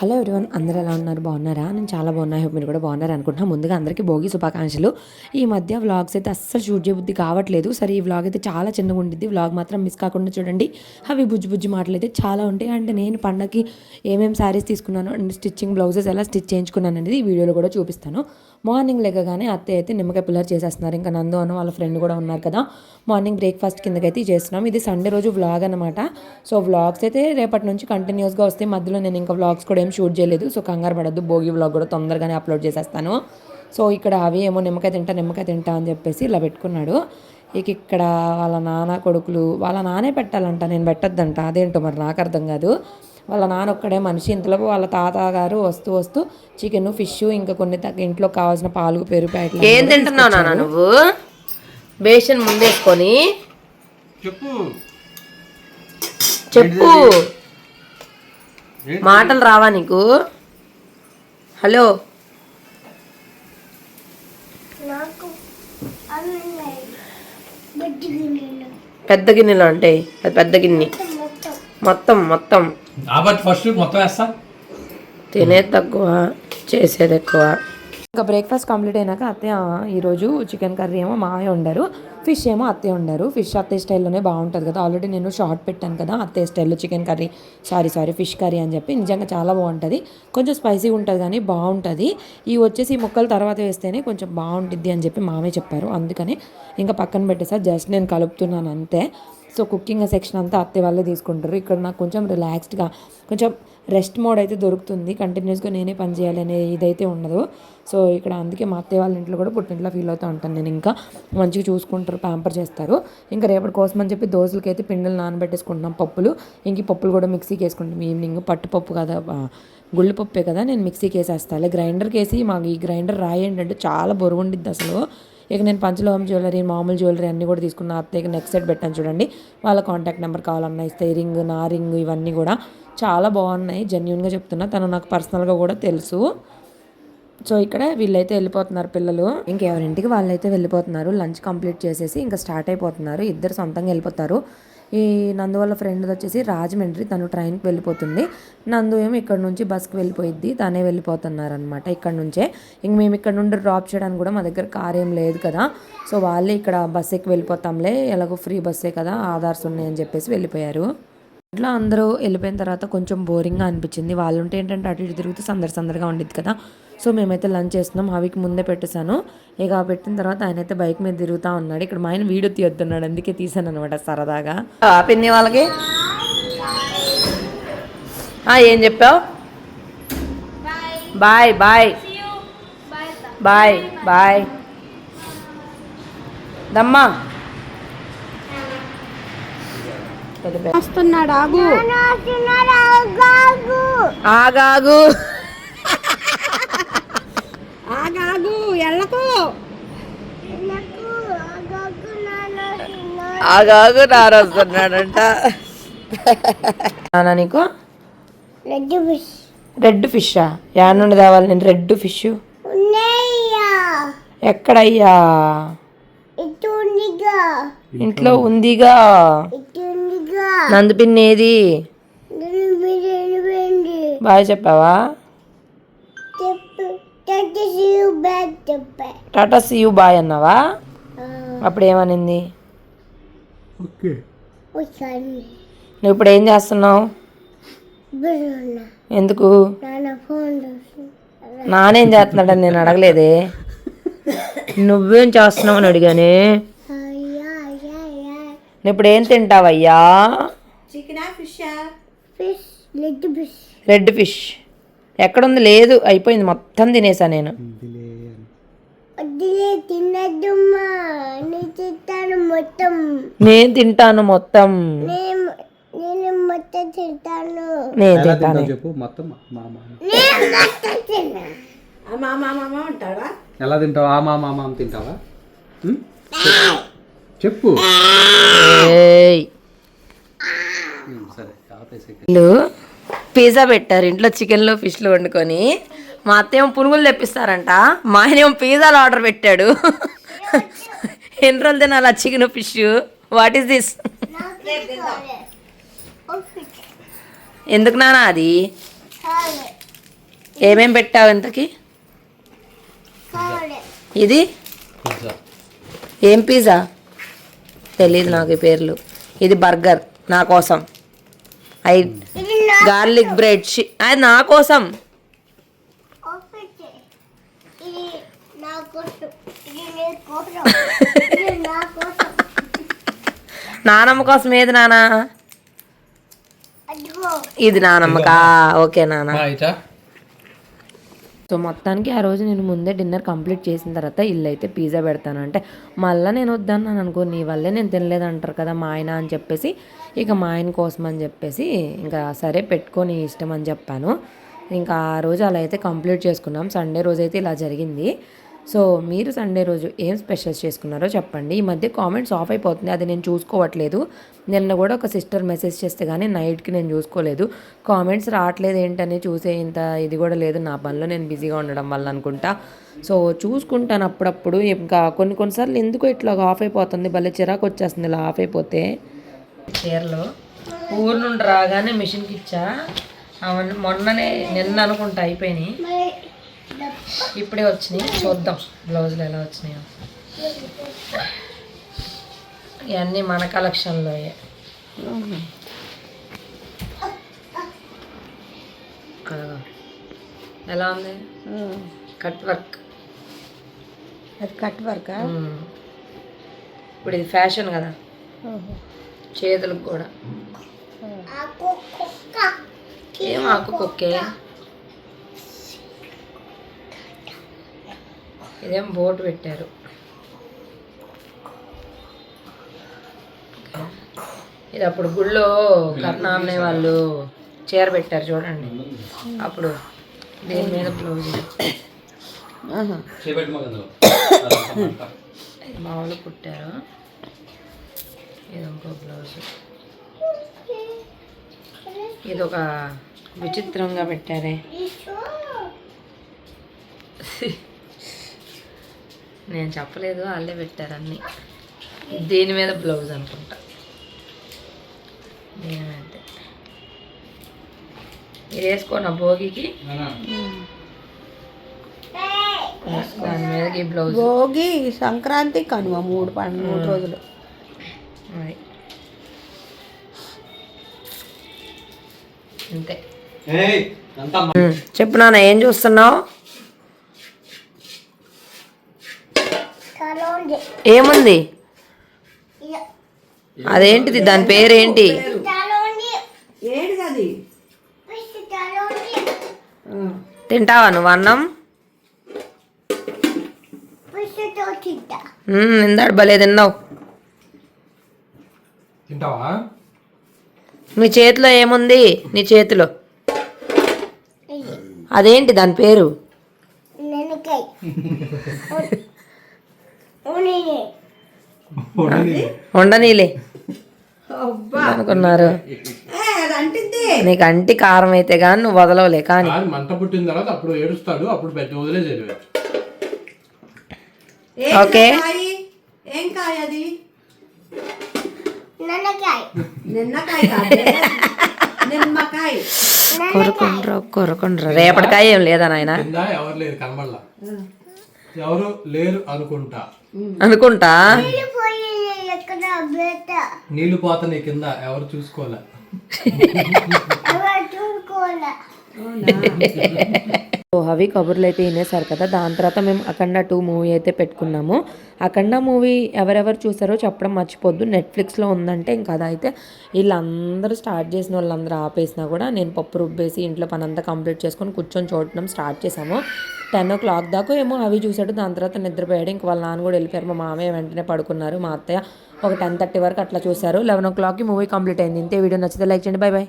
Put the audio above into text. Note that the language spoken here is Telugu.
హలో ఎవరివన్ అందరూ ఎలా ఉన్నారు? బాగున్నారా? నేను చాలా బాగున్నాయి మీరు కూడా బాగున్నారు అనుకుంటున్నా. ముందుగా అందరికీ భోగి శుభాకాంక్షలు. ఈ మధ్య వ్లాగ్స్ అయితే అస్సలు షూట్ చేయబుద్ధి కావట్లేదు. సరే ఈ వ్లాగ్ అయితే చాలా చిన్నగా ఉండిద్ది. వ్లాగ్ మాత్రం మిస్ కాకుండా చూడండి. అవి బుజ్జి బుజ్జి మాటలు అయితే చాలా ఉంటాయి. అంటే నేను పండగకి ఏమేమి శారీస్ తీసుకున్నాను అండ్ స్టిచ్చింగ్ బ్లౌజెస్ ఎలా స్టిచ్ చేయించుకున్నాను అనేది ఈ వీడియోలో కూడా చూపిస్తాను. మార్నింగ్ లెగ్గగానే అత్తయ్య అయితే నిమ్మకాయ పిల్లలు చేసేస్తున్నారు. ఇంకా నందు అన్న వాళ్ళ ఫ్రెండ్ కూడా ఉన్నారు కదా. మార్నింగ్ బ్రేక్ఫాస్ట్ కిందకైతే చేస్తున్నాం. ఇది సండే రోజు వ్లాగ్ అనమాట సో వ్లాగ్స్ అయితే రేపటి నుంచి కంటిన్యూస్గా వస్తాయి. మధ్యలో నేను ఇంకా వ్లాగ్స్ కూడా ఏం షూట్ చేయలేదు. సో కంగారు పడద్దు. భోగి వ్లాగ్ కూడా తొందరగానే అప్లోడ్ చేసేస్తాను. సో ఇక్కడ అవి ఏమో నిమ్మకాయ తింటా నిమ్మకాయ తింటా అని చెప్పేసి ఇలా పెట్టుకున్నాడు. ఇక ఇక్కడ వాళ్ళ నాన్న కొడుకులు వాళ్ళ నానే పెట్టాలంట. నేను పెట్టొద్దంట. అదేంటో మరి నాకు అర్థం కాదు. వాళ్ళ నాన్న ఒక్కడే మనిషి. ఇంతలోపు వాళ్ళ తాత గారు వస్తూ వస్తూ చికెన్ ఫిష్ ఇంకా కొన్ని తగ్గ ఇంట్లో కావాల్సిన పాలు పెరుగు ప్యాకెట్లు ఏం తింటున్నావు నాన్న నువ్వు? బేషన్ ముందేసుకొని. చెప్పు. చెప్పు. మాటలు రావా నీకు? హలో? పెద్ద గిన్నెలో అంటే? అది పెద్ద గిన్నె. మొత్తం మొత్తం. ఫస్ట్ మొత్తం వేస్తా? తినేది తక్కువ చేసేది ఎక్కువ. ఇంకా బ్రేక్ఫాస్ట్ కంప్లీట్ అయినాక అత్తయ్య ఈరోజు చికెన్ కర్రీ ఏమో మావయ్య వండారు. ఫిష్ ఏమో అత్తయ్య వండారు. ఫిష్ అత్తయ్య స్టైల్లోనే బాగుంటుంది కదా. ఆల్రెడీ నేను షార్ట్ పెట్టాను కదా అత్తయ్య స్టైల్లో chicken curry sorry sorry fish curry అని చెప్పి నిజంగా చాలా బాగుంటుంది. కొంచెం స్పైసీగా ఉంటుంది కానీ బాగుంటుంది. ఈ వచ్చేసి ఈ ముక్కలు తర్వాత వేస్తేనే కొంచెం బాగుంటుంది అని చెప్పి మామే చెప్పారు. అందుకని ఇంకా పక్కన పెట్టేసా. జస్ట్ నేను కలుపుతున్నాను అంతే. సో కుకింగ్ సెక్షన్ అంతా అత్తయ్య వాళ్ళే తీసుకుంటారు. ఇక్కడ నాకు కొంచెం రిలాక్స్డ్గా కొంచెం రెస్ట్ మోడ్ అయితే దొరుకుతుంది. కంటిన్యూస్గా నేనే పని చేయాలి అనే ఇదైతే ఉండదు. సో ఇక్కడ అందుకే మా అత్తయ్య వాళ్ళ ఇంట్లో కూడా పుట్టింట్లో ఫీల్ అవుతూ ఉంటాను నేను ఇంకా. మంచిగా చూసుకుంటారు ప్యాంపర్ చేస్తారు. ఇంకా రేపటి కోసం అని చెప్పి దోశలకి అయితే పిండిలు నానబెట్టేసుకుంటున్నాం పప్పులు. ఇంక పప్పులు కూడా మిక్సీకి వేసుకుంటాం. ఈవినింగ్ పట్టుపప్పు కదా ఆ, కదా నేను మిక్సీకి వేసేస్తాను గ్రైండర్కి వేసి మాకు ఈ గ్రైండర్ రాయి ఏంటంటే చాలా బరువు ఉండిద్ది అసలు. ఇక నేను పంచలోహం జ్యువెలరీ మామూలు జ్యువెలరీ అన్నీ కూడా తీసుకున్న అత్తయ్యకి నెక్స్ట్ సైడ్ పెట్టాను చూడండి. వాళ్ళ కాంటాక్ట్ నెంబర్ కావాలన్నా ఇస్తే రింగ్ నా రింగ్ ఇవన్నీ కూడా. చాలా బాగున్నాయి జెన్యున్గా చెప్తున్నా. తను నాకు పర్సనల్గా కూడా తెలుసు. సో ఇక్కడ వీళ్ళైతే వెళ్ళిపోతున్నారు పిల్లలు. ఇంకెవరింటికి వాళ్ళైతే వెళ్ళిపోతున్నారు. లంచ్ కంప్లీట్ చేసేసి ఇంకా స్టార్ట్ అయిపోతున్నారు. ఇద్దరు సొంతంగా వెళ్ళిపోతారు. ఈ నందు వాళ్ళ ఫ్రెండ్ వచ్చేసి రాజమండ్రి తను ట్రైన్కి వెళ్ళిపోతుంది. నందు ఏమో ఇక్కడ నుంచి బస్కి వెళ్ళిపోయిద్ది తనే వెళ్ళిపోతున్నారు అనమాట ఇక్కడ నుంచే. ఇంక మేము ఇక్కడ నుండి డ్రాప్ చేయడానికి కూడా మా దగ్గర కార్ ఏం లేదు కదా. సో వాళ్ళే ఇక్కడ బస్ ఎక్కి వెళ్ళిపోతాంలే ఎలాగో ఫ్రీ బస్సే కదా ఆధార్స్ ఉన్నాయని చెప్పేసి వెళ్ళిపోయారు. ఇంట్లో అందరూ వెళ్ళిపోయిన తర్వాత కొంచెం బోరింగ్గా అనిపించింది. వాళ్ళు ఉంటే ఏంటంటే అటు ఇటు తిరుగుతూ సందడి సందడిగా ఉండేది కదా. సో మేమైతే లంచ్ చేస్తున్నాం. హవికి ముందే పెట్టేశాను. ఇక పెట్టిన తర్వాత ఆయన అయితే బైక్ మీద తిరుగుతూ ఉన్నాడు. ఇక్కడ మా ఆయన వీడియో తీయొద్దున్నాడు. అందుకే తీసాను అనమాట సరదాగా పిన్ని వాళ్ళకి? ఆ, ఏం చెప్పావు? Bye bye. Bye bye. దమ్మా. వస్తున్నాడు. ఆగు. ఆగాగు. ఆగాగు ఎళ్ళకు ఆగాగు నారొస్తున్నాడంట నాన్న నీకు? రెడ్ ఫిషా. యా నుండి తేవాలి నేను రెడ్ ఫిష్. ఎక్కడయ్యా? ఇంట్లో ఉందిగా. నందు పిన్ని ఏది బాయ్ చెప్పావా? టాటా సియు బాయ్ అన్నావా? అప్పుడు ఏమనింది ఓకే. నువ్వు ఇప్పుడు ఏం చేస్తున్నావు? ఎందుకు? నానేం చేస్తున్నాడని నేను అడగలేదే. నువ్వేం చేస్తున్నావు అని అడిగానే. ఇప్పుడు ఏం తింటావయ్యా రెడ్ ఫిష్ ఎక్కడుంది? లేదు అయిపోయింది. మొత్తం తినేసా నేను. నేను తింటాను మొత్తం. నేను తింటాను మొత్తం. నేను తింటాను. నేను ఎలా తింటాను. తింటావు చెప్పు? మొత్తం మా మామ నేను మొత్తం తిన్నా. ఎలా తింటావు? ఆ మా మామ తింటావా? చెప్పు. ఏయ్. ఉం, సరే ఆపేసి వీళ్ళు పిజ్జా పెట్టారు ఇంట్లో చికెన్లు ఫిష్లు వండుకొని. మా అత్తేమో పునుగులు తెప్పిస్తారంట. మా ఆయన ఏమో పిజ్జాలు ఆర్డర్ పెట్టాడు. ఎన్ని రోజులు తినాలి chicken fish? What is this ఎందుకు నానా అది? ఏమేం పెట్టావు ఇంతకి? ఇది? ఏం పిజ్జా? తెలియదు నాకు ఈ పేర్లు. ఇది బర్గర్ నా కోసం. ఐ గార్లిక్ బ్రెడ్ అది నా కోసం. నానమ్మ కోసం ఏది నానా? ఇది నానమ్మకా? ఓకే అయితే సో మొత్తానికి ఆ రోజు నేను ముందే డిన్నర్ కంప్లీట్ చేసిన తర్వాత ఇల్లు అయితే పిజ్జా పెడతాను. అంటే మళ్ళీ నేను వద్దన్నాను అనుకో నీ వల్లే నేను తినలేదు అంటారు కదా మా ఆయన అని చెప్పేసి ఇక మా ఆయన కోసం అని చెప్పేసి ఇంకా సరే పెట్టుకొని ఇష్టం అని చెప్పాను. ఇంకా ఆ రోజు అలా అయితే కంప్లీట్ చేసుకున్నాం. సండే రోజు అయితే ఇలా జరిగింది. సో మీరు సండే రోజు ఏం స్పెషల్స్ చేసుకున్నారో చెప్పండి. ఈ మధ్య కామెంట్స్ ఆఫ్ అయిపోతుంది అది నేను చూసుకోవట్లేదు. నిన్న కూడా ఒక సిస్టర్ మెసేజ్ చేస్తే కానీ నైట్కి నేను చూసుకోలేదు. కామెంట్స్ రావట్లేదు ఏంటని చూసే ఇంత ఇది కూడా లేదు. నా పనిలో నేను బిజీగా ఉండడం వల్ల అనుకుంటా. సో చూసుకుంటాను అప్పుడప్పుడు. ఇంకా కొన్ని కొన్నిసార్లు ఎందుకో ఇట్లా ఆఫ్ అయిపోతుంది. భలే చిరాకు వచ్చేస్తుంది ఇలా ఆఫ్ అయిపోతే. చీరలో ఊరు నుండి రాగానే మిషన్కి ఇచ్చా. అవన్నీ మొన్ననే నిన్న అనుకుంటా అయిపోయినాయి. ఇప్పుడే వచ్చినాయి. చూద్దాం బ్లౌజులు ఎలా వచ్చినాయో. ఇవన్నీ మన కలెక్షన్లో ఎలా ఉంది? Cut work. అది కట్ వర్క్. ఇప్పుడు ఇది ఫ్యాషన్ కదా. చేతులకు కూడా. ఏం ఆకు కుక్కే? ఇదేం బోట్ పెట్టారు. ఇది అప్పుడు గుళ్ళో కర్ణామనే వాళ్ళు చీర పెట్టారు చూడండి. అప్పుడు దీని మీద బ్లౌజ్ ఇది మామూలు కుట్టారు. ఇది ఇంకో బ్లౌజ్. ఇది ఒక విచిత్రంగా పెట్టారే. నేను చెప్పలేదు వాళ్ళే పెట్టారు అన్ని. దీని మీద బ్లౌజ్ అనుకుంటా. మీద. ఇది వేసుకోన భోగికి. దాని మీదకి బ్లౌజ్. భోగి సంక్రాంతి కనుమ మూడు పండుగ మూడు రోజులు. అది. అంతే. చెప్పు నాన్న ఏం చూస్తున్నావు చాలా ఉంది ఏముంది? అదేంటిది? దాని పేరేంటి? తింటావా నువ్వు అన్నం? ఇందాడు భలే తిన్నావు. తింటావా? నీ చేతిలో ఏముంది? నీ చేతిలో. అదేంటి దాని పేరు? ఉండనీలే. అనుకున్నారు నీకు అంటి కారం అయితే కానీ నువ్వు వదలవులే కానీ. మంట పుట్టిన తర్వాత అప్పుడు ఏడుస్తాడు అప్పుడు పెద్ద ఓకే. ఏం కాయ అది. నిమ్మకాయ. కొరకుండ్రా కొరకుండ్రా. రేపటికాయ ఏం లేదా నాయన? ఎవరు లేరు కనబడలా. ఎవరు లేరు అనుకుంటా. అనుకుంటా? నీళ్ళు పోతున్నాయి కింద ఎవరు చూసుకోలే ఎవరు చూసుకోలే సో అవి కబుర్లు అయితే వినేసారు కదా. దాని తర్వాత మేము అఖండ టూ మూవీ అయితే పెట్టుకున్నాము. అఖండ మూవీ ఎవరెవరు చూసారో చెప్పడం మర్చిపోద్దు. నెట్ఫ్లిక్స్లో ఉందంటే ఇంకా అదైతే వీళ్ళందరూ స్టార్ట్ చేసిన వాళ్ళందరూ ఆపేసినా కూడా నేను పప్పు రుబ్బేసి ఇంట్లో పని అంతా కంప్లీట్ చేసుకొని కూర్చొని చూడటం స్టార్ట్ చేసాము టెన్ ఓ క్లాక్ దాకా ఏమో అవి చూశాడు. దాని తర్వాత నిద్రపోయాడు. ఇంక వాళ్ళ నాన్న కూడా వెళ్ళిపోయారు. మా మామయ్య వెంటనే పడుకున్నారు. మా అత్తయ్య ఒక టెన్ థర్టీ వరకు అట్లా చూశారు. లెవెన్ ఓ క్లాక్కి మూవీ కంప్లీట్ అయింది. ఇంతే వీడియో నచ్చితే లైక్ చేయండి. Bye bye.